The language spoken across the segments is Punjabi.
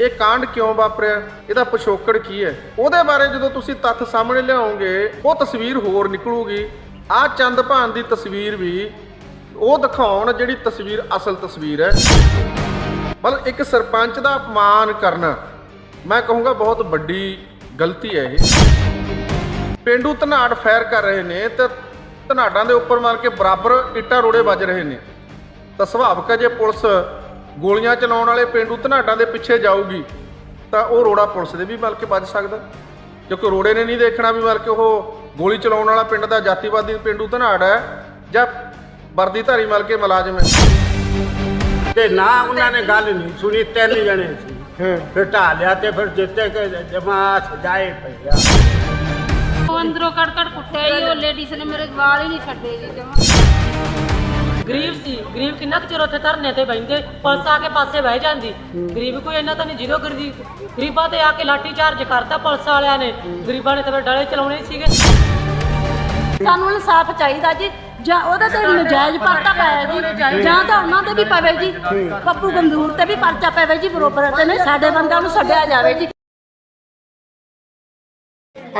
ਇਹ ਕਾਂਡ ਕਿਉਂ ਵਾਪਰਿਆ? ਇਹਦਾ ਪਿਛੋਕੜ ਕੀ ਹੈ? ਉਹਦੇ ਬਾਰੇ ਜਦੋਂ ਤੁਸੀਂ ਤੱਥ ਸਾਹਮਣੇ ਲਿਆਓਗੇ, ਉਹ ਤਸਵੀਰ ਹੋਰ ਨਿਕਲੂਗੀ। ਆ ਚੰਦ ਭਾਨ ਦੀ ਤਸਵੀਰ ਵੀ ਉਹ ਦਿਖਾਉਣ ਜਿਹੜੀ ਤਸਵੀਰ ਅਸਲ ਤਸਵੀਰ ਹੈ। ਮਤਲਬ ਇੱਕ ਸਰਪੰਚ ਦਾ ਅਪਮਾਨ ਕਰਨਾ। ਮੈਂ ਕਹੂੰਗਾ ਬਹੁਤ ਵੱਡੀ ਗਲਤੀ ਹੈ ਇਹ। ਪਿੰਡੂ ਧਨਾੜ ਫਾਇਰ ਕਰ ਰਹੇ ਨੇ ਤੇ ਧਨਾੜਾਂ ਦੇ ਉੱਪਰ ਮਾਰ ਕੇ ਬਰਾਬਰ ਇੱਟਾਂ ਰੋੜੇ ਵੱਜ ਰਹੇ ਨੇ। ਤਾਂ ਸੁਭਾਵਕ ਹੈ ਜੇ ਪੁਲਿਸ ਗੋਲੀਆਂ ਚਲਾਉਣ ਵਾਲੇ ਪਿੰਡੂ ਧਨਾੜਾਂ ਦੇ ਪਿੱਛੇ ਜਾਊਗੀ ਤਾਂ ਉਹ ਰੋੜਾ ਪੁਲਿਸ ਦੇ ਵੀ ਮਲ ਕੇ ਵੱਜ ਸਕਦਾ। ਕਿਉਂਕਿ ਰੋੜੇ ਨੇ ਨਹੀਂ ਦੇਖਣਾ ਵੀ ਮਲ ਕੇ ਉਹ ਗੋਲੀ ਚਲਾਉਣ ਵਾਲਾ ਪਿੰਡ ਦਾ ਜਾਤੀਵਾਦੀ ਪਿੰਡੂ ਧਨਾੜ ਹੈ ਜਾਂ ਵਰਦੀਧਾਰੀ ਮਲ ਕੇ ਮੁਲਾਜ਼ਮ ਹੈ। ਤੇ ਨਾ ਉਹਨਾਂ ਨੇ ਗੱਲ ਨਹੀਂ ਸੁਣੀ ਤਿੰਨ ਜਣੇ ਸੀ। ਫਿਰ ਢਾ ਲਿਆ ਤੇ ਫਿਰ ਜਿੱਤੇ ਕਿ ਜਮਾਤ ਜਾਏ ਪਿਆ ਉਹ ਅੰਦਰੋਂ ਕੜ ਕੜ ਕੁੱਟਿਆ ਹੀ ਉਹ ਲੇਡੀਜ਼ ਨੇ ਮੇਰੇ ਵਾਲ ਹੀ ਨਹੀਂ ਛੱਡੇ ਜੀ ਜਮਾ। ਗਰੀਬ ਸੀ ਗਰੀਬ ਕਿੰਨਾ ਕੁ ਚਿਰ ਉੱਥੇ ਧਰਨੇ ਤੇ ਬੈਠਦੇ ਪੁਲਿਸ ਆ ਕੇ ਪਾਸੇ ਬਹਿ ਜਾਂਦੀ। ਗਰੀਬ ਕੋਈ ਇੰਨਾ ਤਾਂ ਨਹੀਂ ਜਿਹਦੋਂ ਗਰੀਬ ਗਰੀਬਾਂ ਤੇ ਆ ਕੇ ਲਾਠੀ ਚਾਰਜ ਕਰਤਾ ਪੁਲਿਸ ਵਾਲਿਆਂ ਨੇ। ਗਰੀਬਾਂ ਨੇ ਤਾਂ ਫਿਰ ਡਲੇ ਚਲਾਉਣੇ ਹੀ ਸੀਗੇ। ਸਾਨੂੰ ਇਨਸਾਫ ਚਾਹੀਦਾ ਜੀ ਜਾਂ ਉਹਦੇ ਤੇ ਨਜਾਇਜ਼ ਪਰਚਾ ਪਾਇਆ ਜੀ ਜਾਂ ਤਾਂ ਉਹਨਾਂ ਤੇ ਵੀ ਪਵੇ ਜੀ। ਪੱਪੂ ਗੰਦੂਰ ਤੇ ਵੀ ਪਰਚਾ ਪਵੇ ਜੀ ਬਰੋਬਰ ਤੇ ਨਹੀਂ ਸਾਡੇ ਬੰਦਿਆਂ ਨੂੰ ਛੱਡਿਆ ਜਾਵੇ ਜੀ।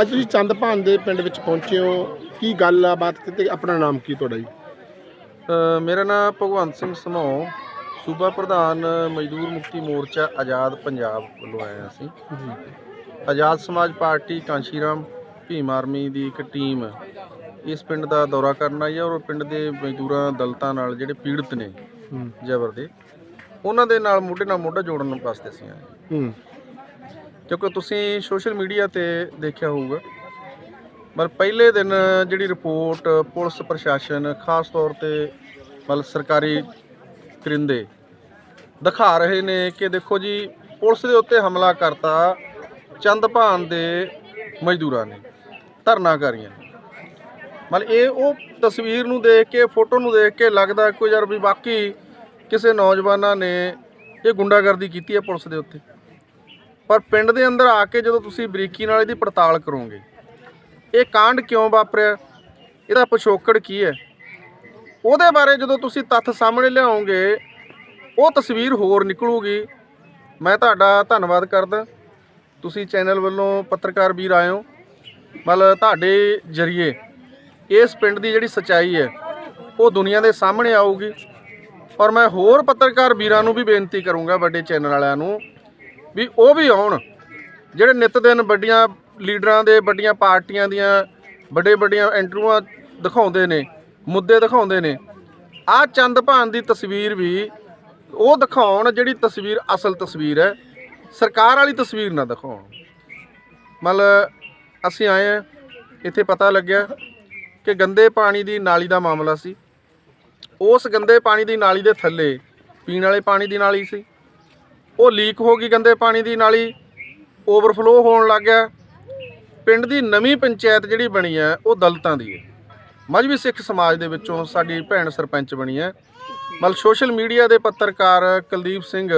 ਅੱਜ ਤੁਸੀਂ ਚੰਦਪਾਨ ਦੇ ਪਿੰਡ ਵਿੱਚ ਪਹੁੰਚੇ ਹੋ। ਕੀ ਗੱਲ ਆ ਬਾਤ ਕਿਤੇ ਆਪਣਾ ਨਾਮ ਕੀ ਤੁਹਾਡਾ ਜੀ? ਮੇਰਾ ਨਾਮ ਭਗਵੰਤ ਸਿੰਘ ਸਮੋ ਸੂਬਾ ਪ੍ਰਧਾਨ ਮਜ਼ਦੂਰ ਮੁਕਤੀ ਮੋਰਚਾ ਆਜ਼ਾਦ ਪੰਜਾਬ ਵੱਲੋਂ ਹਾਂ ਅਸੀਂ। ਆਜ਼ਾਦ ਸਮਾਜ ਪਾਰਟੀ ਕਾਂਸ਼ੀਰਾਮ ਭੀਮ ਆਰਮੀ ਦੀ ਇੱਕ ਟੀਮ ਇਸ ਪਿੰਡ ਦਾ ਦੌਰਾ ਕਰਨ ਆਈ ਹੈ ਔਰ ਪਿੰਡ ਦੇ ਮਜ਼ਦੂਰਾਂ ਦਲਤਾਂ ਨਾਲ ਜਿਹੜੇ ਪੀੜਤ ਨੇ ਜ਼ਬਰ ਦੇ ਉਹਨਾਂ ਦੇ ਨਾਲ ਮੋਢੇ ਨਾਲ ਮੋਢਾ ਜੋੜਨ ਵਾਸਤੇ ਅਸੀਂ ਆਏ ਹੂੰ। ਕਿਉਂਕਿ ਤੁਸੀਂ ਸੋਸ਼ਲ ਮੀਡੀਆ ਤੇ ਦੇਖਿਆ ਹੋਊਗਾ ਮਤਲਬ ਪਹਿਲੇ ਦਿਨ ਜਿਹੜੀ ਰਿਪੋਰਟ ਪੁਲਿਸ ਪ੍ਰਸ਼ਾਸਨ ਖਾਸ ਤੌਰ ਤੇ ਮਤਲਬ ਸਰਕਾਰੀ ਕਰਿੰਦੇ ਦਿਖਾ ਰਹੇ ਨੇ ਕਿ ਦੇਖੋ ਜੀ, ਪੁਲਿਸ ਦੇ ਉੱਤੇ ਹਮਲਾ ਕਰਤਾ ਚੰਦਭਾਨ ਦੇ ਮਜ਼ਦੂਰਾਂ ਨੇ, ਧਰਨਾਕਾਰੀਆਂ ਨੇ। ਮਤਲਬ ਇਹ ਉਹ ਤਸਵੀਰ ਨੂੰ ਦੇਖ ਕੇ, ਫੋਟੋ ਨੂੰ ਦੇਖ ਕੇ ਲੱਗਦਾ ਕੋਈ ਯਾਰ ਵੀ ਬਾਕੀ ਕਿਸੇ ਨੌਜਵਾਨਾਂ ਨੇ ਇਹ ਗੁੰਡਾਗਰਦੀ ਕੀਤੀ ਹੈ ਪੁਲਿਸ ਦੇ ਉੱਤੇ ਪਰ ਪਿੰਡ ਦੇ ਅੰਦਰ ਆ ਕੇ ਜਦੋਂ ਤੁਸੀਂ ਬਰੀਕੀ ਨਾਲ ਇਹਦੀ ਪੜਤਾਲ ਕਰੋਗੇ ਇਹ ਕਾਂਡ ਕਿਉਂ ਵਾਪਰਿਆ? ਇਹਦਾ ਪਿਛੋਕੜ ਕੀ ਹੈ? ਉਹਦੇ ਬਾਰੇ ਜਦੋਂ ਤੁਸੀਂ ਤੱਥ ਸਾਹਮਣੇ ਲਿਆਓਗੇ, ਉਹ ਤਸਵੀਰ ਹੋਰ ਨਿਕਲੂਗੀ। ਮੈਂ ਤੁਹਾਡਾ ਧੰਨਵਾਦ ਕਰਦਾ। ਤੁਸੀਂ ਚੈਨਲ ਵੱਲੋਂ ਪੱਤਰਕਾਰ ਵੀਰ ਆਏ ਹੋ। ਮਤਲਬ ਤੁਹਾਡੇ ਜਰੀਏ ਇਸ ਪਿੰਡ ਦੀ ਜਿਹੜੀ ਸੱਚਾਈ ਹੈ, ਉਹ ਦੁਨੀਆ ਦੇ ਸਾਹਮਣੇ ਆਊਗੀ। ਔਰ ਮੈਂ ਹੋਰ ਪੱਤਰਕਾਰ ਵੀਰਾਂ ਨੂੰ ਵੀ ਬੇਨਤੀ ਕਰੂੰਗਾ, ਵੱਡੇ ਚੈਨਲ ਵਾਲਿਆਂ ਨੂੰ, ਵੀ ਉਹ ਵੀ ਆਉਣ। ਜਿਹੜੇ ਨਿਤ ਦਿਨ ਵੱਡੀਆਂ ਲੀਡਰਾਂ ਦੇ ਵੱਡੀਆਂ ਪਾਰਟੀਆਂ ਦੀਆਂ ਵੱਡੇ ਵੱਡੀਆਂ ਇੰਟਰਵਿਊਆਂ ਦਿਖਾਉਂਦੇ ਨੇ, ਮੁੱਦੇ ਦਿਖਾਉਂਦੇ ਨੇ। ਆ ਚੰਦ ਭਾਨ ਦੀ ਤਸਵੀਰ ਵੀ ਉਹ ਦਿਖਾਉਣ ਜਿਹੜੀ ਤਸਵੀਰ ਅਸਲ ਤਸਵੀਰ ਹੈ। ਸਰਕਾਰ ਵਾਲੀ ਤਸਵੀਰ ਨਾ ਦਿਖਾਉਣ। ਮਤਲਬ ਅਸੀਂ ਆਏ ਆ ਇੱਥੇ ਪਤਾ ਲੱਗਿਆ ਕਿ ਗੰਦੇ ਪਾਣੀ ਦੀ ਨਾਲੀ ਦਾ ਮਾਮਲਾ ਸੀ। ਉਸ ਗੰਦੇ ਪਾਣੀ ਦੀ ਨਾਲੀ ਦੇ ਥੱਲੇ ਪੀਣ ਵਾਲੇ ਪਾਣੀ ਦੀ ਨਾਲੀ ਸੀ। ਉਹ ਲੀਕ ਹੋ ਗਈ ਗੰਦੇ ਪਾਣੀ ਦੀ ਨਾਲੀ, ਓਵਰਫਲੋ ਹੋਣ ਲੱਗ ਗਿਆ। ਪਿੰਡ ਦੀ ਨਵੀਂ ਪੰਚਾਇਤ ਜਿਹੜੀ ਬਣੀ ਹੈ, ਉਹ ਦਲਤਾਂ ਦੀ ਹੈ। ਮਜਬੀ ਸਿੱਖ ਸਮਾਜ ਦੇ ਵਿੱਚੋਂ ਸਾਡੀ ਭੈਣ ਸਰਪੰਚ ਬਣੀ ਹੈ। ਮਤਲਬ ਸੋਸ਼ਲ ਮੀਡੀਆ ਦੇ ਪੱਤਰਕਾਰ ਕੁਲਦੀਪ ਸਿੰਘ,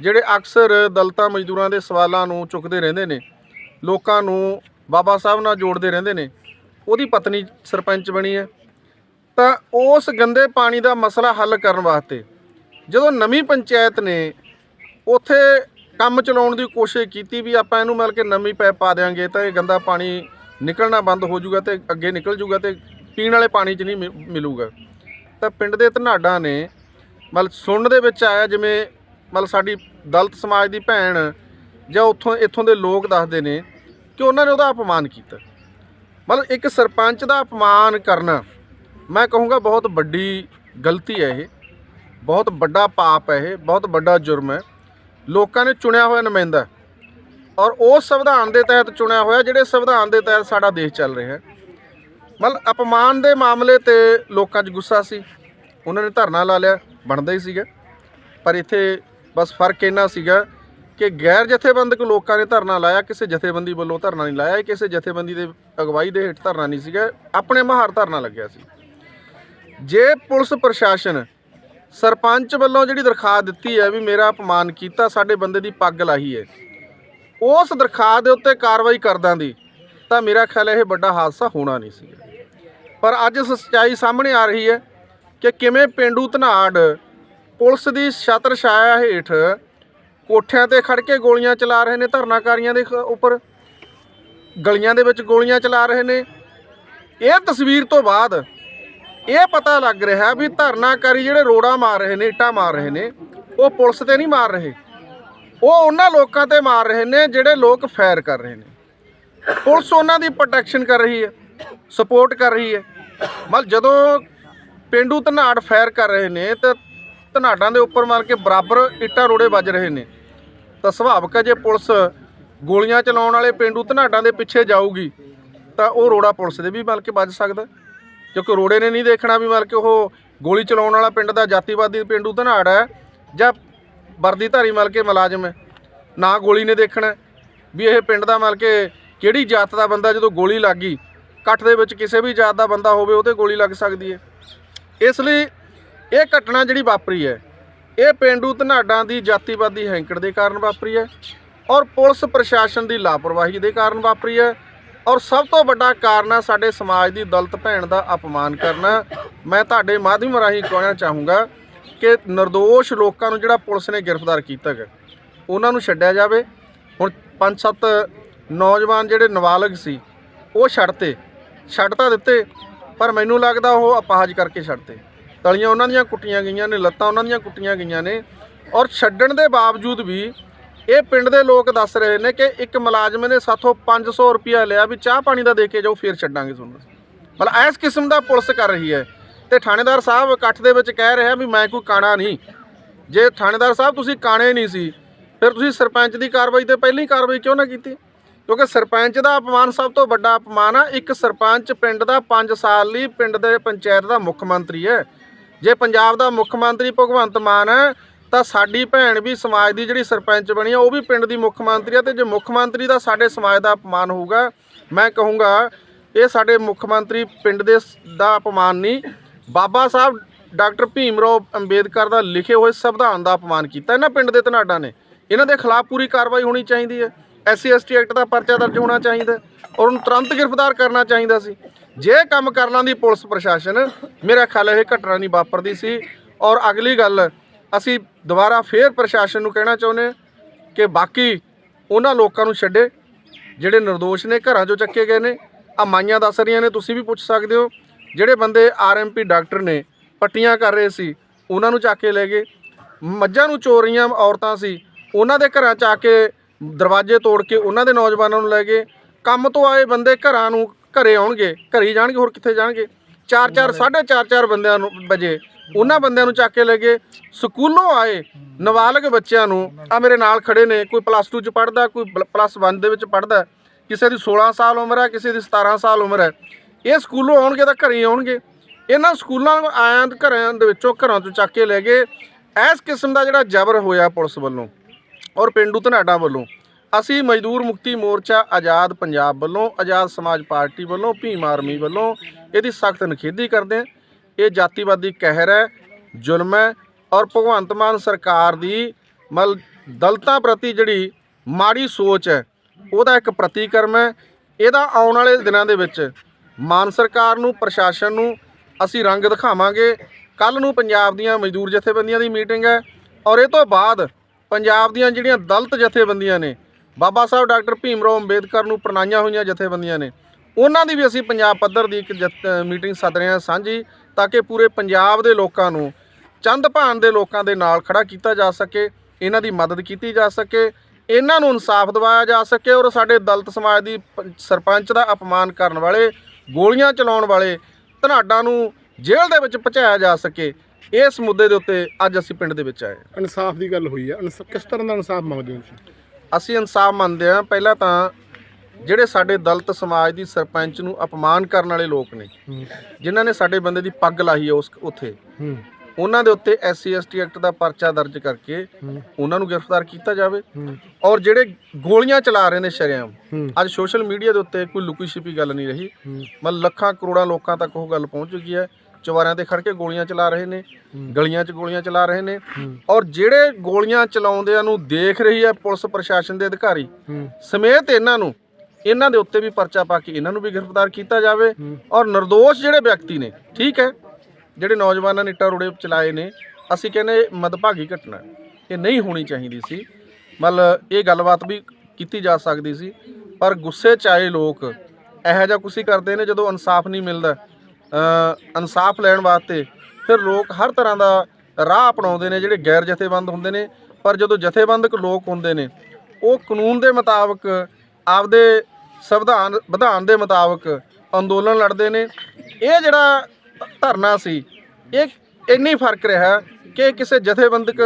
ਜਿਹੜੇ ਅਕਸਰ ਦਲਤਾਂ ਮਜ਼ਦੂਰਾਂ ਦੇ ਸਵਾਲਾਂ ਨੂੰ ਚੁੱਕਦੇ ਰਹਿੰਦੇ ਨੇ, ਲੋਕਾਂ ਨੂੰ ਬਾਬਾ ਸਾਹਿਬ ਨਾਲ ਜੋੜਦੇ ਰਹਿੰਦੇ ਨੇ, ਉਹਦੀ ਪਤਨੀ ਸਰਪੰਚ ਬਣੀ ਹੈ। ਤਾਂ ਉਸ ਗੰਦੇ ਪਾਣੀ ਦਾ ਮਸਲਾ ਹੱਲ ਕਰਨ ਵਾਸਤੇ ਜਦੋਂ ਨਵੀਂ ਪੰਚਾਇਤ ਨੇ, ਉੱਥੇ ਕੰਮ ਚਲਾਉਣ ਦੀ ਕੋਸ਼ਿਸ਼ ਕੀਤੀ ਵੀ ਆਪਾਂ ਇਹਨੂੰ ਮਿਲ ਕੇ ਨਵੀਂ ਪਾਈਪ ਪਾ ਦੇਾਂਗੇ ਤਾਂ ਇਹ ਗੰਦਾ ਪਾਣੀ ਨਿਕਲਣਾ ਬੰਦ ਹੋ ਜਾਊਗਾ ਤੇ ਅੱਗੇ ਨਿਕਲ ਜਾਊਗਾ ਤੇ ਪੀਣ ਵਾਲੇ ਪਾਣੀ 'ਚ ਨਹੀਂ ਮਿ- ਮਿਲੂਗਾ। ਤਾਂ ਪਿੰਡ ਦੇ ਧਨਾਡਾ ਨੇ ਮਤਲਬ ਸੁਣਨ ਦੇ ਵਿੱਚ ਆਇਆ ਜਿਵੇਂ ਮਤਲਬ ਸਾਡੀ ਦਲਿਤ ਸਮਾਜ ਦੀ ਭੈਣ ਜਾਂ ਉੱਥੋਂ ਇੱਥੋਂ ਦੇ ਲੋਕ ਦੱਸਦੇ ਨੇ ਕਿ ਉਹਨਾਂ ਨੇ ਉਹਦਾ ਅਪਮਾਨ ਕੀਤਾ। ਮਤਲਬ ਇੱਕ ਸਰਪੰਚ ਦਾ ਅਪਮਾਨ ਕਰਨਾ ਮੈਂ ਕਹੂੰਗਾ ਬਹੁਤ ਵੱਡੀ ਗਲਤੀ ਹੈ ਇਹ। ਬਹੁਤ ਵੱਡਾ ਪਾਪ ਹੈ ਇਹ, ਬਹੁਤ ਵੱਡਾ ਜੁਰਮ ਹੈ। ਲੋਕਾਂ ਨੇ ਚੁਣਿਆ ਹੋਇਆ ਨੁਮਾਇੰਦਾ ਔਰ ਉਸ ਸੰਵਿਧਾਨ ਦੇ ਤਹਿਤ ਚੁਣਿਆ ਹੋਇਆ ਜਿਹੜੇ ਸੰਵਿਧਾਨ ਦੇ ਤਹਿਤ ਸਾਡਾ ਦੇਸ਼ ਚੱਲ ਰਿਹਾ ਹੈ। ਮਤਲਬ ਅਪਮਾਨ ਦੇ ਮਾਮਲੇ ਤੇ ਲੋਕਾਂ 'ਚ ਗੁੱਸਾ ਸੀ। ਉਹਨਾਂ ਨੇ ਧਰਨਾ ਲਾ ਲਿਆ, ਬਣਦਾ ਹੀ ਸੀਗਾ। ਪਰ ਇੱਥੇ ਬਸ ਫ਼ਰਕ ਇੰਨਾ ਸੀਗਾ ਕਿ ਗੈਰ ਜਥੇਬੰਦਕ ਲੋਕਾਂ ਨੇ ਧਰਨਾ ਲਾਇਆ, ਕਿਸੇ ਜਥੇਬੰਦੀ ਵੱਲੋਂ ਧਰਨਾ ਨਹੀਂ ਲਾਇਆ, ਕਿਸੇ ਜਥੇਬੰਦੀ ਦੇ ਅਗਵਾਈ ਦੇ ਹੇਠ ਧਰਨਾ ਨਹੀਂ ਸੀਗਾ। ਆਪਣੇ ਮਹਾਰ ਧਰਨਾ ਲੱਗਿਆ ਸੀ। ਜੇ ਪੁਲਿਸ ਪ੍ਰਸ਼ਾਸਨ ਸਰਪੰਚ ਵੱਲੋਂ ਜਿਹੜੀ ਦਰਖਾਸਤ ਦਿੱਤੀ ਹੈ ਵੀ ਮੇਰਾ ਅਪਮਾਨ ਕੀਤਾ, ਸਾਡੇ ਬੰਦੇ ਦੀ ਪੱਗ ਲਾਹੀ ਹੈ। ਉਸ ਦਰਖਾਸਤ ਦੇ ਉੱਤੇ ਕਾਰਵਾਈ ਕਰਦਾਂ ਦੀ, ਤਾਂ ਮੇਰਾ ਖਿਆਲ ਇਹ ਵੱਡਾ ਹਾਦਸਾ ਹੋਣਾ ਨਹੀਂ ਸੀ। ਪਰ ਅੱਜ ਸੱਚਾਈ ਸਾਹਮਣੇ ਆ ਰਹੀ ਹੈ ਕਿ ਕਿਵੇਂ ਪਿੰਡੂ ਧਨਾੜ ਪੁਲਿਸ ਦੀ ਛਤਰ ਛਾਇਆ ਹੇਠ ਕੋਠਿਆਂ ਤੇ ਖੜ ਕੇ ਗੋਲੀਆਂ ਚਲਾ ਰਹੇ ਨੇ, ਧਰਨਾਕਾਰੀਆਂ ਦੇ ਖ- ਉੱਪਰ ਗਲੀਆਂ ਦੇ ਵਿੱਚ ਗੋਲੀਆਂ ਚਲਾ ਰਹੇ ਨੇ। ਇਹ ਤਸਵੀਰ ਤੋਂ ਬਾਅਦ ਇਹ ਪਤਾ ਲੱਗ ਰਿਹਾ ਵੀ ਧਰਨਾਕਾਰੀ ਜਿਹੜੇ ਰੋੜਾ ਮਾਰ ਰਹੇ ਨੇ, ਇੱਟਾਂ ਮਾਰ ਰਹੇ ਨੇ, ਉਹ ਪੁਲਿਸ ਤੇ ਨਹੀਂ ਮਾਰ ਰਹੇ। ਉਹ ਉਹਨਾਂ ਲੋਕਾਂ ਤੇ ਮਾਰ ਰਹੇ ਨੇ ਜਿਹੜੇ ਲੋਕ ਫਾਇਰ ਕਰ ਰਹੇ ਨੇ। ਪੁਲਿਸ ਉਹਨਾਂ ਦੀ ਪ੍ਰੋਟੈਕਸ਼ਨ ਕਰ ਰਹੀ ਹੈ ਸਪੋਰਟ ਕਰ ਰਹੀ ਹੈ। ਮਤਲਬ ਜਦੋਂ ਪਿੰਡੂ ਧਨਾੜ ਫਾਇਰ ਕਰ ਰਹੇ ਨੇ ਤੇ ਧਨਾੜਾਂ ਦੇ ਉੱਪਰ ਮਾਰ ਕੇ ਬਰਾਬਰ ਇੱਟਾਂ ਰੋੜੇ ਵੱਜ ਰਹੇ ਨੇ, ਤਾਂ ਸੁਭਾਵਿਕ ਹੈ ਜੇ ਪੁਲਿਸ ਗੋਲੀਆਂ ਚਲਾਉਣ ਵਾਲੇ ਪਿੰਡੂ ਧਨਾੜਾਂ ਦੇ ਪਿੱਛੇ ਜਾਊਗੀ, ਤਾਂ ਉਹ ਰੋੜਾ ਪੁਲਿਸ ਦੇ ਵੀ ਮਲ ਕੇ ਵੱਜ ਸਕਦਾ। ਕਿਉਂਕਿ ਰੋੜੇ ਨੇ ਨਹੀਂ ਦੇਖਣਾ ਵੀ ਮਤਲਬ ਕਿ ਉਹ ਗੋਲੀ ਚਲਾਉਣ ਵਾਲਾ ਪਿੰਡ ਦਾ ਜਾਤੀਵਾਦੀ ਪਿੰਡੂ ਧਨਾੜ ਹੈ ਜਾਂ ਵਰਦੀਧਾਰੀ ਮਤਲਬ ਕਿ ਮੁਲਾਜ਼ਮ ਹੈ। ਨਾ ਗੋਲੀ ਨੇ ਦੇਖਣਾ ਵੀ ਇਹ ਪਿੰਡ ਦਾ ਮਤਲਬ ਕਿ ਕਿਹੜੀ ਜਾਤ ਦਾ ਬੰਦਾ ਜਦੋਂ ਗੋਲੀ ਲੱਗ ਗਈ, ਇਕੱਠ ਦੇ ਵਿੱਚ ਕਿਸੇ ਵੀ ਜਾਤ ਦਾ ਬੰਦਾ ਹੋਵੇ ਉਹਤੇ ਗੋਲੀ ਲੱਗ ਸਕਦੀ ਹੈ। ਇਸ ਲਈ ਇਹ ਘਟਨਾ ਜਿਹੜੀ ਵਾਪਰੀ ਹੈ, ਇਹ ਪਿੰਡੂ ਧਨਾਡਾਂ ਦੀ ਜਾਤੀਵਾਦੀ ਹੈਂਕੜ ਦੇ ਕਾਰਨ ਵਾਪਰੀ ਹੈ ਔਰ ਪੁਲਿਸ ਪ੍ਰਸ਼ਾਸਨ ਦੀ ਲਾਪਰਵਾਹੀ ਦੇ ਕਾਰਨ ਵਾਪਰੀ ਹੈ। ਔਰ ਸਭ ਤੋਂ ਵੱਡਾ ਕਾਰਨ ਆ ਸਾਡੇ ਸਮਾਜ ਦੀ ਦਲਿਤ ਭੈਣ ਦਾ ਅਪਮਾਨ ਕਰਨਾ। ਮੈਂ ਤੁਹਾਡੇ ਮਾਧਿਅਮ ਰਾਹੀਂ ਕਹਿਣਾ ਚਾਹੂੰਗਾ ਕਿ નિર્ਦੋਸ਼ ਲੋਕਾਂ ਨੂੰ ਜਿਹੜਾ ਪੁਲਿਸ ਨੇ ਗ੍ਰਿਫਤਾਰ ਕੀਤਾ ਹੈ ਉਹਨਾਂ ਨੂੰ ਛੱਡਿਆ ਜਾਵੇ। ਹੁਣ ਪੰਜ ਸੱਤ ਨੌਜਵਾਨ ਜਿਹੜੇ ਨਾਬਾਲਗ ਸੀ, ਉਹ ਛੱਡਤੇ ਛੱਡ ਤਾਂ ਦਿੱਤੇ, ਪਰ ਮੈਨੂੰ ਲੱਗਦਾ ਉਹ ਅਪਾਹਜ ਕਰਕੇ ਛੱਡਤੇ ਤਲੀਆਂ ਉਹਨਾਂ ਦੀਆਂ ਕੁੱਟੀਆਂ ਗਈਆਂ ਨੇ, ਲੱਤਾਂ ਉਹਨਾਂ ਦੀਆਂ ਕੁੱਟੀਆਂ ਗਈਆਂ ਨੇ। ਔਰ ਛੱਡਣ ਦੇ ਬਾਵਜੂਦ ਵੀ ਇਹ ਪਿੰਡ ਦੇ ਲੋਕ ਦੱਸ ਰਹੇ ਨੇ ਕਿ ਇੱਕ ਮੁਲਾਜ਼ਮ ਨੇ ਸਾਥੋਂ 500 ਰੁਪਇਆ ਲਿਆ ਵੀ ਚਾਹ ਪਾਣੀ ਦਾ ਦੇ ਕੇ ਜਾਓ, ਫੇਰ ਛੱਡਾਂਗੇ ਤੁਹਾਨੂੰ। ਮਤਲਬ ਇਸ ਕਿਸਮ ਦਾ ਪੁਲਿਸ ਕਰ ਰਹੀ ਹੈ। ਤੇ ਥਾਣੇਦਾਰ ਸਾਹਿਬ ਇਕੱਠ ਦੇ ਵਿੱਚ ਕਹਿ ਰਿਹਾ ਵੀ ਮੈਂ ਕੋਈ ਕਾਣਾ ਨਹੀਂ। ਜੇ ਥਾਣੇਦਾਰ ਸਾਹਿਬ ਤੁਸੀਂ ਕਾਣੇ ਨਹੀਂ ਸੀ, ਫਿਰ ਤੁਸੀਂ ਸਰਪੰਚ ਦੀ ਕਾਰਵਾਈ ਤੇ ਪਹਿਲੀ ਕਾਰਵਾਈ ਕਿਉਂ ਨਾ ਕੀਤੀ? ਕਿਉਂਕਿ ਸਰਪੰਚ ਦਾ ਅਪਮਾਨ ਸਭ ਤੋਂ ਵੱਡਾ ਅਪਮਾਨ ਆ। ਇੱਕ ਸਰਪੰਚ ਪਿੰਡ ਦਾ 5 ਸਾਲ ਲਈ ਪਿੰਡ ਦੇ ਪੰਚਾਇਤ ਦਾ ਮੁੱਖ ਮੰਤਰੀ ਹੈ। ਜੇ ਪੰਜਾਬ ਦਾ ਮੁੱਖ ਮੰਤਰੀ ਭਗਵੰਤ ਮਾਨ ਹੈ ਤਾਂ ਸਾਡੀ ਭੈਣ ਵੀ ਸਮਾਜ ਦੀ ਜਿਹੜੀ ਸਰਪੰਚ ਬਣੀ ਆ, ਉਹ ਵੀ ਪਿੰਡ ਦੀ ਮੁੱਖ ਮੰਤਰੀ ਆ ਤੇ ਜੇ ਮੁੱਖ ਮੰਤਰੀ ਦਾ ਸਾਡੇ ਸਮਾਜ ਦਾ ਅਪਮਾਨ ਹੋਊਗਾ, ਮੈਂ ਕਹੂੰਗਾ ਇਹ ਸਾਡੇ ਮੁੱਖ ਮੰਤਰੀ ਪਿੰਡ ਦੇ ਦਾ ਅਪਮਾਨ ਨਹੀਂ। ਬਾਬਾ ਸਾਹਿਬ, ਡਾਕਟਰ ਭੀਮ ਰਾਓ ਅੰਬੇਦਕਰ ਦਾ ਲਿਖੇ ਹੋਏ ਸੰਵਿਧਾਨ ਦਾ ਅਪਮਾਨ ਕੀਤਾ, ਇਹਨਾਂ ਪਿੰਡ ਦੇ ਧਨਾਡਾ ਨੇ। ਇਹਨਾਂ ਦੇ ਖਿਲਾਫ ਪੂਰੀ ਕਾਰਵਾਈ ਹੋਣੀ ਚਾਹੀਦੀ ਹੈ। ਐਸਸੀ, ਐਸਟੀ ਐਕਟ ਦਾ ਪਰਚਾ ਦਰਜ ਹੋਣਾ ਚਾਹੀਦਾ ਔਰ ਉਹਨੂੰ ਤੁਰੰਤ ਗ੍ਰਿਫਤਾਰ ਕਰਨਾ ਚਾਹੀਦਾ ਸੀ। ਜੇ ਕੰਮ ਕਰ ਦੀ ਪੁਲਿਸ ਪ੍ਰਸ਼ਾਸਨ, ਮੇਰਾ ਖਿਆਲ ਇਹ ਘਟਨਾ ਨਹੀਂ ਵਾਪਰਦੀ ਸੀ ਔਰ ਅਗਲੀ ਗੱਲ ਅਸੀਂ ਦੁਬਾਰਾ ਫੇਰ ਪ੍ਰਸ਼ਾਸਨ ਨੂੰ ਕਹਿਣਾ ਚਾਹੁੰਦੇ ਹਾਂ ਕਿ ਬਾਕੀ ਉਹਨਾਂ ਲੋਕਾਂ ਨੂੰ ਛੱਡੇ ਜਿਹੜੇ ਨਿਰਦੋਸ਼ ਨੇ ਘਰਾਂ 'ਚੋਂ ਚੱਕੇ ਗਏ ਨੇ ਆ ਮਾਈਆਂ ਦੱਸ ਰਹੀਆਂ ਨੇ ਤੁਸੀਂ ਵੀ ਪੁੱਛ ਸਕਦੇ ਹੋ ਜਿਹੜੇ ਬੰਦੇ ਆਰਐਮਪੀ ਡਾਕਟਰ ਨੇ ਪੱਟੀਆਂ ਕਰ ਰਹੇ ਸੀ ਉਹਨਾਂ ਨੂੰ ਚੱਕ ਕੇ ਲੈ ਗਏ ਮੱਝਾਂ ਨੂੰ ਚੋ ਰਹੀਆਂ ਔਰਤਾਂ ਸੀ ਉਹਨਾਂ ਦੇ ਘਰਾਂ 'ਚ ਆ ਕੇ ਦਰਵਾਜ਼ੇ ਤੋੜ ਕੇ ਉਹਨਾਂ ਦੇ ਨੌਜਵਾਨਾਂ ਨੂੰ ਲੈ ਗਏ ਕੰਮ ਤੋਂ ਆਏ ਬੰਦੇ ਘਰਾਂ ਨੂੰ ਘਰੇ ਆਉਣਗੇ ਘਰੇ ਜਾਣਗੇ ਹੋਰ ਕਿੱਥੇ ਜਾਣਗੇ 4-4 4.5 ਬੰਦਿਆਂ ਨੂੰ ਵਜੇ ਉਹਨਾਂ ਬੰਦਿਆਂ ਨੂੰ ਚੱਕ ਕੇ ਲੈ ਗਏ ਸਕੂਲੋਂ ਆਏ, ਨਾਬਾਲਗ ਬੱਚਿਆਂ ਨੂੰ। ਆ ਮੇਰੇ ਨਾਲ ਖੜੇ ਨੇ, ਕੋਈ ਪਲੱਸ 2 ਚ ਪੜਦਾ ਕੋਈ ਪਲੱਸ 1 ਦੇ ਵਿੱਚ ਪੜਦਾ ਕਿਸੇ ਦੀ 16 ਸਾਲ ਉਮਰ ਹੈ, ਕਿਸੇ ਦੀ 17 ਸਾਲ ਉਮਰ ਹੈ। ਇਹ ਸਕੂਲੋਂ ਆਉਣਗੇ ਤਾਂ ਘਰੇ ਹੀ ਆਉਣਗੇ। ਇਹਨਾਂ ਸਕੂਲਾਂ ਆਇਆਂ ਦੇ ਘਰਾਂ ਦੇ ਵਿੱਚੋਂ ਘਰਾਂ ਤੋਂ ਚੱਕ ਕੇ ਲੈ ਗਏ। ਇਸ ਕਿਸਮ ਦਾ ਜਿਹੜਾ ਜ਼ਬਰ ਹੋਇਆ ਪੁਲਿਸ ਵੱਲੋਂ ਔਰ ਪਿੰਡੂ ਧਨਾਡਾ ਵੱਲੋਂ, ਅਸੀਂ ਮਜ਼ਦੂਰ ਮੁਕਤੀ ਮੋਰਚਾ ਆਜ਼ਾਦ ਪੰਜਾਬ ਵੱਲੋਂ, ਆਜ਼ਾਦ ਸਮਾਜ ਪਾਰਟੀ ਵੱਲੋਂ, ਭੀਮ ਆਰਮੀ ਵੱਲੋਂ ਇਹਦੀ ਸਖਤ ਨਿਖੇਧੀ ਕਰਦੇ ਹਾਂ। ਇਹ ਜਾਤੀਵਾਦੀ ਕਹਿਰ ਹੈ, ਜ਼ੁਲਮ ਹੈ ਔਰ ਭਗਵੰਤ ਮਾਨ ਸਰਕਾਰ ਦੀ ਮਲ ਦਲਤਾਂ ਪ੍ਰਤੀ ਜਿਹੜੀ ਮਾੜੀ ਸੋਚ ਹੈ, ਉਹਦਾ ਇੱਕ ਪ੍ਰਤੀਕਰਮ ਹੈ। ਇਹਦਾ ਆਉਣ ਵਾਲੇ ਦਿਨਾਂ ਦੇ ਵਿੱਚ ਮਾਨ ਸਰਕਾਰ ਨੂੰ, ਪ੍ਰਸ਼ਾਸਨ ਨੂੰ ਅਸੀਂ ਰੰਗ ਦਿਖਾਵਾਂਗੇ। ਕੱਲ ਨੂੰ ਪੰਜਾਬ ਦੀਆਂ ਮਜ਼ਦੂਰ ਜਥੇਬੰਦੀਆਂ ਦੀ ਮੀਟਿੰਗ ਹੈ ਔਰ ਇਹ ਤੋਂ ਬਾਅਦ ਪੰਜਾਬ ਦੀਆਂ ਜਿਹੜੀਆਂ ਦਲਤ ਜਥੇਬੰਦੀਆਂ ਨੇ, ਬਾਬਾ ਸਾਹਿਬ ਡਾਕਟਰ ਭੀਮ ਰਾਓ ਅੰਬੇਦਕਰ ਨੂੰ ਪ੍ਰਣਾਈਆਂ ਹੋਈਆਂ ਜਥੇਬੰਦੀਆਂ ਨੇ, ਉਹਨਾਂ ਦੀ ਵੀ ਅਸੀਂ ਪੰਜਾਬ ਪੱਧਰ ਦੀ ਇੱਕ ਜਥ- ਮੀਟਿੰਗ ਸੱਦ ਰਹੇ ਹਾਂ ਸਾਂਝੀ। ਤਾਂ ਕਿ ਪੂਰੇ ਪੰਜਾਬ ਦੇ ਲੋਕਾਂ ਨੂੰ ਚੰਦ ਭਾਨ ਦੇ ਲੋਕਾਂ ਦੇ ਨਾਲ ਖੜਾ ਕੀਤਾ ਜਾ ਸਕੇ ਇਹਨਾਂ ਦੀ ਮਦਦ ਕੀਤੀ ਜਾ ਸਕੇ ਇਹਨਾਂ ਨੂੰ ਇਨਸਾਫ ਦਿਵਾਇਆ ਜਾ ਸਕੇ ਔਰ ਸਾਡੇ ਦਲਿਤ ਸਮਾਜ ਦੀ ਸਰਪੰਚ ਦਾ ਅਪਮਾਨ ਕਰਨ ਵਾਲੇ ਗੋਲੀਆਂ ਚਲਾਉਣ ਵਾਲੇ ਧਨਾਡਾਂ ਨੂੰ ਜੇਲ੍ਹ ਦੇ ਵਿੱਚ ਪਹੁੰਚਾਇਆ ਜਾ ਸਕੇ ਇਸ ਮੁੱਦੇ ਦੇ ਉੱਤੇ ਅੱਜ ਅਸੀਂ ਪਿੰਡ ਦੇ ਵਿੱਚ ਆਏ। ਇਨਸਾਫ ਦੀ ਗੱਲ ਹੋਈ ਹੈ ਕਿਸ ਤਰ੍ਹਾਂ ਦਾ ਇਨਸਾਫ ਮੰਗਦੇ ਹੋ ਤੁਸੀਂ? ਅਸੀਂ ਇਨਸਾਫ ਮੰਨਦੇ ਹਾਂ। ਪਹਿਲਾਂ ਤਾਂ ਜਿਹੜੇ ਸਾਡੇ ਦਲਿਤ ਸਮਾਜ ਦੀ ਸਰਪੰਚ ਨੂੰ ਅਪਮਾਨ ਕਰਨ ਵਾਲੇ ਲੋਕ ਨੇ ਜਿਨ੍ਹਾਂ ਨੇ ਸਾਡੇ ਬੰਦੇ ਦੀ ਪੱਗ ਲਾਹੀ ਹੈ ਉਸ ਉੱਥੇ ਉਹਨਾਂ ਦੇ ਉੱਤੇ ਐਸਸੀ ਐਸਟੀ ਐਕਟ ਦਾ ਪਰਚਾ ਦਰਜ ਕਰਕੇ ਉਹਨਾਂ ਨੂੰ ਗ੍ਰਿਫਤਾਰ ਕੀਤਾ ਜਾਵੇ। ਔਰ ਜਿਹੜੇ ਗੋਲੀਆਂ ਚਲਾ ਰਹੇ ਨੇ ਸ਼ਰੇਆਮ। ਅੱਜ ਸੋਸ਼ਲ ਮੀਡੀਆ ਦੇ ਉੱਤੇ ਕੋਈ ਲੁਕੀ ਛਿਪੀ ਗੱਲ ਨਹੀਂ ਰਹੀ। ਮਤਲਬ ਲੱਖਾਂ ਕਰੋੜਾਂ ਲੋਕਾਂ ਤੱਕ ਉਹ ਗੱਲ ਪਹੁੰਚ ਚੁੱਕੀ ਹੈ। ਚਵਾਰਿਆਂ ਤੇ ਖੜ ਕੇ ਗੋਲੀਆਂ ਚਲਾ ਰਹੇ ਨੇ ਗਲੀਆਂ 'ਚ ਗੋਲੀਆਂ ਚਲਾ ਰਹੇ ਨੇ। ਔਰ ਜਿਹੜੇ ਗੋਲੀਆਂ ਚਲਾਉਂਦਿਆਂ ਨੂੰ ਦੇਖ ਰਹੀ ਹੈ ਪੁਲਿਸ ਪ੍ਰਸ਼ਾਸਨ ਦੇ ਅਧਿਕਾਰੀ ਸਮੇਤ ਇਹਨਾਂ ਨੂੰ ਇਹਨਾਂ ਦੇ ਉੱਤੇ ਵੀ ਪਰਚਾ ਪਾ ਕੇ ਇਹਨਾਂ ਨੂੰ ਵੀ ਗ੍ਰਿਫਤਾਰ ਕੀਤਾ ਜਾਵੇ ਔਰ નિર્ਦੋਸ਼ ਜਿਹੜੇ ਵਿਅਕਤੀ ਨੇ ਠੀਕ ਹੈ ਜਿਹੜੇ ਨੌਜਵਾਨਾਂ ਨੇ ਇੱਟਾਂ ਰੋੜੇ ਚਲਾਏ ਨੇ ਅਸੀਂ ਕਹਿੰਦੇ ਮਦਭਾਗੀ ਘਟਨਾ। ਇਹ ਨਹੀਂ ਹੋਣੀ ਚਾਹੀਦੀ ਸੀ। ਮਤਲਬ ਇਹ ਗੱਲਬਾਤ ਵੀ ਕੀਤੀ ਜਾ ਸਕਦੀ ਸੀ ਪਰ ਗੁੱਸੇ 'ਚ ਆਏ ਲੋਕ ਇਹੋ ਜਿਹਾ ਹੀ ਕਰਦੇ ਨੇ ਜਦੋਂ ਇਨਸਾਫ ਨਹੀਂ ਮਿਲਦਾ। ਅ ਇਨਸਾਫ ਲੈਣ ਵਾਸਤੇ ਫਿਰ ਲੋਕ ਹਰ ਤਰ੍ਹਾਂ ਦਾ ਰਾਹ ਅਪਣਾਉਂਦੇ ਨੇ ਜਿਹੜੇ ਗੈਰ ਜਥੇਬੰਦ ਹੁੰਦੇ ਨੇ। ਪਰ ਜਦੋਂ ਜਥੇਬੰਦਕ ਲੋਕ ਹੁੰਦੇ ਨੇ ਉਹ ਕਾਨੂੰਨ ਦੇ ਮੁਤਾਬਕ ਆਪਦੇ ਸੰਵਿਧਾਨ ਵਿਧਾਨ ਦੇ ਮੁਤਾਬਕ ਅੰਦੋਲਨ ਲੜਦੇ ਨੇ। ਇਹ ਜਿਹੜਾ ਧਰਨਾ ਸੀ ਇਹ ਇੰਨੀ ਫ਼ਰਕ ਰਿਹਾ ਕਿ ਕਿਸੇ ਜਥੇਬੰਦਕ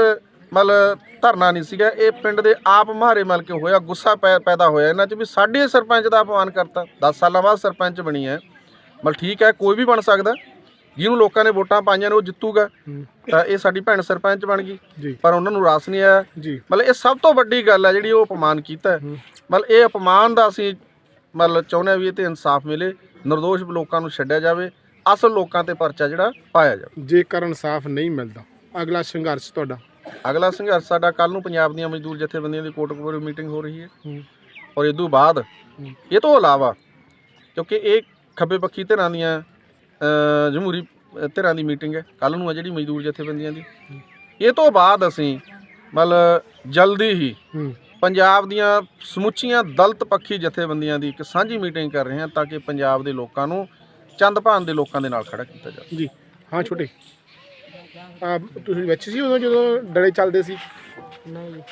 ਮਤਲਬ ਧਰਨਾ ਨਹੀਂ ਸੀਗਾ। ਇਹ ਪਿੰਡ ਦੇ ਆਪ ਮਹਾਰੇ ਮਲ ਕੇ ਹੋਇਆ ਗੁੱਸਾ ਪੈਦਾ ਹੋਇਆ। ਇਹਨਾਂ 'ਚ ਵੀ ਸਾਡੇ ਸਰਪੰਚ ਦਾ ਅਪਮਾਨ ਕਰਤਾ। 10 ਸਾਲਾਂ ਬਾਅਦ ਸਰਪੰਚ ਬਣੀ ਹੈ। ਮਤਲਬ ਠੀਕ ਹੈ ਕੋਈ ਵੀ ਬਣ ਸਕਦਾ। ਜਿਹਨੂੰ ਲੋਕਾਂ ਨੇ ਵੋਟਾਂ ਪਾਈਆਂ ਨੇ ਉਹ ਜਿੱਤੂਗਾ। ਤਾਂ ਇਹ ਸਾਡੀ ਭੈਣ ਸਰਪੰਚ ਬਣ। ਗਈ। ਪਰ ਉਹਨਾਂ ਨੂੰ ਰਾਸ ਨਹੀਂ ਆਇਆ। ਮਤਲਬ ਇਹ ਸਭ ਤੋਂ ਵੱਡੀ ਗੱਲ ਹੈ ਜਿਹੜੀ ਉਹ ਅਪਮਾਨ ਕੀਤਾ। ਮਤਲਬ ਇਹ ਅਪਮਾਨ ਦਾ ਅਸੀਂ ਮਤਲਬ ਚਾਹੁੰਦੇ ਹਾਂ ਵੀ ਇਹ ਤੇ ਇਨਸਾਫ ਮਿਲੇ નિર્ਦੋਸ਼ ਲੋਕਾਂ ਨੂੰ ਛੱਡਿਆ ਜਾਵੇ ਅਸਲ ਲੋਕਾਂ ਤੇ ਪਰਚਾ ਜਿਹੜਾ ਪਾਇਆ ਜਾਵੇ। ਜੇਕਰ ਇਨਸਾਫ ਨਹੀਂ ਮਿਲਦਾ ਅਗਲਾ ਸੰਘਰਸ਼ ਤੁਹਾਡਾ? ਅਗਲਾ ਸੰਘਰਸ਼ ਸਾਡਾ ਕੱਲ ਨੂੰ ਪੰਜਾਬ ਦੀਆਂ ਮਜ਼ਦੂਰ ਜਥੇਬੰਦੀਆਂ ਦੀ ਕੋਟਕਪੂਰੇ ਮੀਟਿੰਗ ਹੋ ਰਹੀ ਹੈ। ਔਰ ਇਹ ਤੋਂ ਬਾਅਦ ਇਹ ਤੋਂ ਇਲਾਵਾ ਕਿਉਂਕਿ ਇਹ ਖੱਬੇ ਪੱਖੀ ਧਿਰਾਂ ਦੀਆਂ ਜਮਹੂਰੀ ਧਿਰਾਂ ਦੀ ਮੀਟਿੰਗ ਹੈ ਕੱਲ ਨੂੰ ਆ ਜਿਹੜੀ ਮਜ਼ਦੂਰ ਜਥੇਬੰਦੀਆਂ ਦੀ। ਇਹ ਤੋਂ ਬਾਅਦ ਅਸੀਂ ਮਤਲਬ ਜਲਦੀ ਹੂੰ। ਪੰਜਾਬ ਦੀਆਂ ਸਮੁੱਚੀਆਂ ਦਲਿਤ ਪੱਖੀ ਜਥੇਬੰਦੀਆਂ ਦੀ ਇੱਕ ਸਾਂਝੀ ਮੀਟਿੰਗ ਕਰ ਰਹੇ ਹਾਂ ਤਾਂ ਕਿ ਪੰਜਾਬ ਦੇ ਲੋਕਾਂ ਨੂੰ ਚੰਦ ਭਾਨ ਦੇ ਲੋਕਾਂ ਦੇ ਨਾਲ ਖੜਾ ਕੀਤਾ ਜਾਵੇ। ਜੀ ਹਾਂ ਛੋਟੇ। ਆ ਤੁਸੀਂ ਵਿੱਚ ਸੀ ਉਦੋਂ ਜਦੋਂ ਡਲੇ ਚੱਲਦੇ ਸੀ? ਨਹੀਂ।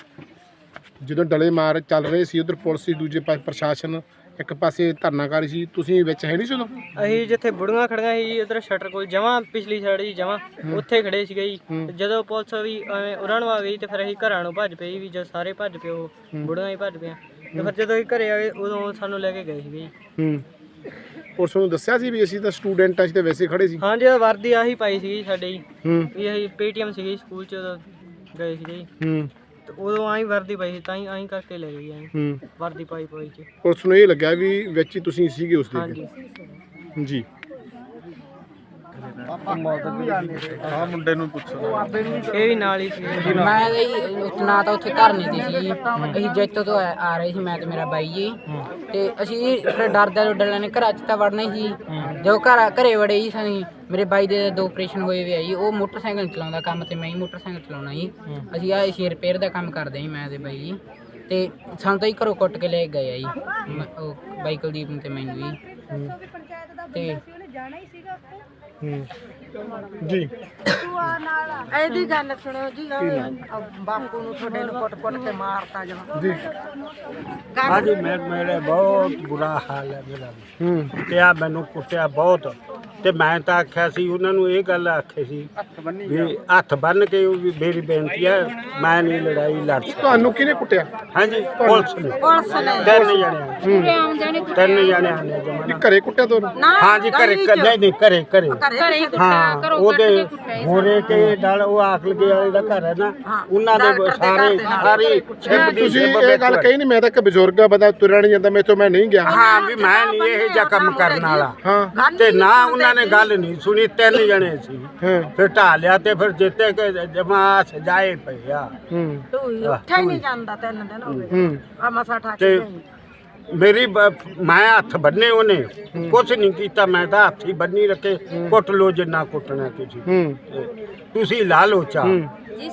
ਜਦੋਂ ਡਲੇ ਮਾਰ ਚੱਲ ਰਹੇ ਸੀ ਉਧਰ ਪੁਲਿਸ ਸੀ ਦੂਜੇ ਪਾਸੇ ਪ੍ਰਸ਼ਾਸਨ ਇੱਕ ਪਾਸੇ ਧਰਨਾਕਾਰੀ ਸੀ ਤੁਸੀਂ ਵਿੱਚ ਹੈ ਨਹੀਂ ਸੀ ਉਦੋਂ? ਅਸੀਂ ਜਿੱਥੇ ਬੁੜੀਆਂ ਖੜੀਆਂ ਸੀ ਜੀ ਉਧਰ ਸ਼ਟਰ ਕੋਲ ਜਮਾਂ ਪਿਛਲੀ ਸਾਈਡ ਜੀ ਜਮਾਂ ਉੱਥੇ ਖੜੇ ਸੀਗੇ ਜੀ। ਤੇ ਜਦੋਂ ਪੁਲਿਸ ਵੀ ਐਵੇਂ ਨੂੰ ਆ ਗਈ ਤੇ ਫਿਰ ਅਸੀਂ ਘਰਾਂ ਨੂੰ ਭੱਜ ਪਏ ਵੀ ਜਦ ਸਾਰੇ ਭੱਜ ਪਏ ਉਹ ਬੁੜੀਆਂ ਹੀ ਭੱਜ ਪਿਆ ਤੇ ਫਿਰ ਜਦੋਂ ਅਸੀਂ ਘਰੇ ਆ ਗਏ ਉਦੋਂ ਸਾਨੂੰ ਲੈ ਕੇ ਗਏ ਸੀਗੇ ਜੀ। ਹੂੰ। ਪੁਲਿਸ ਨੂੰ ਦੱਸਿਆ ਸੀ ਵੀ ਅਸੀਂ ਤਾਂ ਸਟੂਡੈਂਟ ਅਸੀਂ ਤਾਂ ਵੈਸੇ ਖੜੇ ਸੀ। ਹਾਂਜੀ ਉਹ ਵਰਦੀ ਆਹੀ ਪਾਈ ਸੀਗੀ ਸਾਡੇ ਜੀ। ਹੂੰ। ਵੀ ਅਸੀਂ ਪੀਟੀਐਮ ਸੀਗੀ ਸਕੂਲ ਚ ਉਦੋਂ ਗਏ ਸੀਗੇ ਜੀ। ਹੂੰ। ਉਦੋਂ ਆਹੀ ਵਰਦੀ ਪਾਈ ਸੀ ਤਾਂ ਹੀ ਆਹੀ ਕਰਕੇ ਲੈ ਐਂ ਹੂੰ। ਵਰਦੀ ਪਾਈ ਪਾਈ ਚ ਪੁਲਿਸ ਨੂੰ ਇਹ ਲੱਗਿਆ ਵੀ ਵਿੱਚ ਹੀ ਤੁਸੀਂ ਸੀਗੇ ਉਸ ਦੇ ਹਾਂਜੀ। ਜੀ। ਆ ਮੁੰਡੇ ਨੂੰ ਪੁੱਛੋ। ਇਹ ਵੀ ਨਾਲ ਹੀ ਸੀ। ਮੈਂ ਤਾਂ ਜੀ ਉੱਥੇ ਨਾ ਤਾਂ ਉੱਥੇ ਘਰ ਨਹੀਂ ਸੀ ਜੀ। ਅਸੀਂ ਜੈਤੋ ਤੋਂ ਆ ਆ ਰਹੇ ਸੀ ਮੈਂ ਤੇ ਮੇਰਾ ਬਾਈ ਜੀ। ਤੇ ਅਸੀਂ ਫਿਰ ਡਰਦੇ ਡਰਦੇ ਨੇ ਘਰਾਂ 'ਚ ਤਾਂ ਵੜਨਾ ਹੀ ਸੀ। ਜਦੋਂ ਘਰ ਘਰੇ ਵੜੇ ਜੀ ਸਾਨੂੰ ਮੇਰੇ ਬਾਈ ਦੇ ਦੋ ਆਪਰੇਸ਼ਨ ਹੋਏ ਵੇ ਆ ਜੀ। ਉਹ ਮੋਟਰਸਾਈਕਲ ਨੀ ਚਲਾਉਂਦਾ ਕੰਮ ਤੇ ਮੈਂ ਹੀ ਮੋਟਰਸਾਈਕਲ ਚਲਾਉਣਾ ਜੀ। ਅਸੀਂ ਆ ਏਸੀ ਰਿਪੇਅਰ ਦਾ ਕੰਮ ਕਰਦੇ ਜੀ ਮੈਂ ਤੇ ਬਾਈ ਜੀ। ਤੇ ਸਾਨੂੰ ਤਾਂ ਹੀ ਘਰੋਂ ਕੁੱਟ ਕੇ ਲੈ ਕੇ ਗਏ ਆ ਜੀ। ਮ- ਉਹ ਬਾਈ ਕੁਲਦੀਪ ਨੂੰ ਤੇ ਮੈਨੂੰ ਜੀ। ਤੇ ਹੂੰ ਜੀ। ਇਹਦੀ ਗੱਲ ਸੁਣੋ ਜੀ ਆਹ ਬਾਪੂ ਨੂੰ ਤੁਹਾਡੇ ਨੂੰ ਕੁੱਟ-ਕੁੱਟ ਕੇ ਮਾਰਤਾ ਜਮਾ ਜੀ। ਹਾਂਜੀ ਮੈਂ ਮੇਰੇ ਬਹੁਤ ਬੁਰਾ ਹਾਲ ਹੈ ਮੇਰਾ ਵੀ। ਹੂੰ। ਕੁੱਟਿਆ ਮੈਨੂੰ ਕੁੱਟਿਆ ਬਹੁਤ। ਤੇ ਮੈਂ ਤਾਂ ਆਖਿਆ ਸੀ ਉਹਨਾਂ ਨੂੰ ਇਹ ਗੱਲ ਆਖੀ ਸੀ ਵੀ ਹੱਥ ਬੰਨ ਕੇ ਉਹ ਵੀ ਮੇਰੀ ਬੇਨਤੀ ਹੈ ਮੈਂ ਨਹੀਂ ਲੜਾਈ ਲੜ ਸਕਦਾ। ਤੁਹਾਨੂੰ ਕਿਹਨੇ ਕੁੱਟਿਆ? ਹਾਂਜੀ ਪੁਲਿਸ ਨੇ। ਪੁਲਿਸ ਨੇ। ਤਿੰਨ ਜਣੇ ਆਮ ਜਾਣੇ ਤਿੰਨ ਜਣੇ ਆਨੇ ਜਮਾਨਾ ਘਰੇ ਕੁੱਟਿਆ ਤੁਹਾਨੂੰ? ਹਾਂਜੀ ਘਰੇ ਨਹੀਂ ਨਹੀਂ ਘਰੇ ਘਰੇ। ਘਰੇ ਕੁੱਟਿਆ ਹਾਂ ਉਹਦੇ ਹੋਰੇ ਕੇ ਨਾਲ ਉਹ ਆਖਲਗੇ ਵਾਲੇ ਦਾ ਘਰ ਹੈ ਨਾ ਉਹਨਾਂ ਦੇ ਸਾਰੇ ਸਾਰੀ ਛਿਪ ਦੀ ਤੁਸੀਂ ਛਿਪ ਇਹ ਵਿੱਚ ਗੱਲ ਕਹੀ ਨਹੀਂ ਮੈਂ ਤਾਂ ਇੱਕ ਬਜ਼ੁਰਗ ਆ ਬੰਦਾ ਤੁਰਿਆ ਨਹੀਂ ਜਾਂਦਾ ਮੇਰੇ ਤੋਂ ਮੈਂ ਨਹੀਂ ਗਿਆ। ਹਾਂ ਵੀ ਮੈਂ ਨਹੀਂ ਇਹ ਜਿਹਾ ਕੰਮ ਕਰਨ ਵਾਲਾ। ਹਾਂ ਤੇ ਨਾ ਉਹਨਾਂ ਨੇ ਗੱਲ ਨਹੀਂ ਸੁਣੀ ਤਿੰਨ ਜਣੇ ਸੀ। ਫਿਰ ਢਾ ਲਿਆ ਤੇ ਫਿਰ ਜਿੱਤੇ ਕੇ ਜਮਾ ਸਜਾਏ ਪਏ ਆ। ਹੂੰ। ਤੂੰ ਉੱਠਿਆ ਹੀ ਨਹੀਂ ਜਾਂਦਾ ਤਿੰਨ ਦਿਨ ਹੋ ਗਏ। ਹੂੰ। ਆ ਮਸਾ ਠਾ ਤੇ ਕੇ ਮੇਰੀ ਮੈਂ ਹੱਥ ਬੰਨੇ ਉਹਨੇ। ਕੁਝ ਨਹੀਂ ਕੀਤਾ ਮੈਂ ਤਾਂ ਹੱਥ ਹੀ ਬੰਨੀ ਰੱਖੇ। ਕੁੱਟ ਲੋ ਜਿੰਨਾ ਕੁੱਟਣਾ ਤੁਸੀਂ। ਹੂੰ। ਤੁਸੀਂ ਲਾ ਲੋ ਚਾ ਜੀ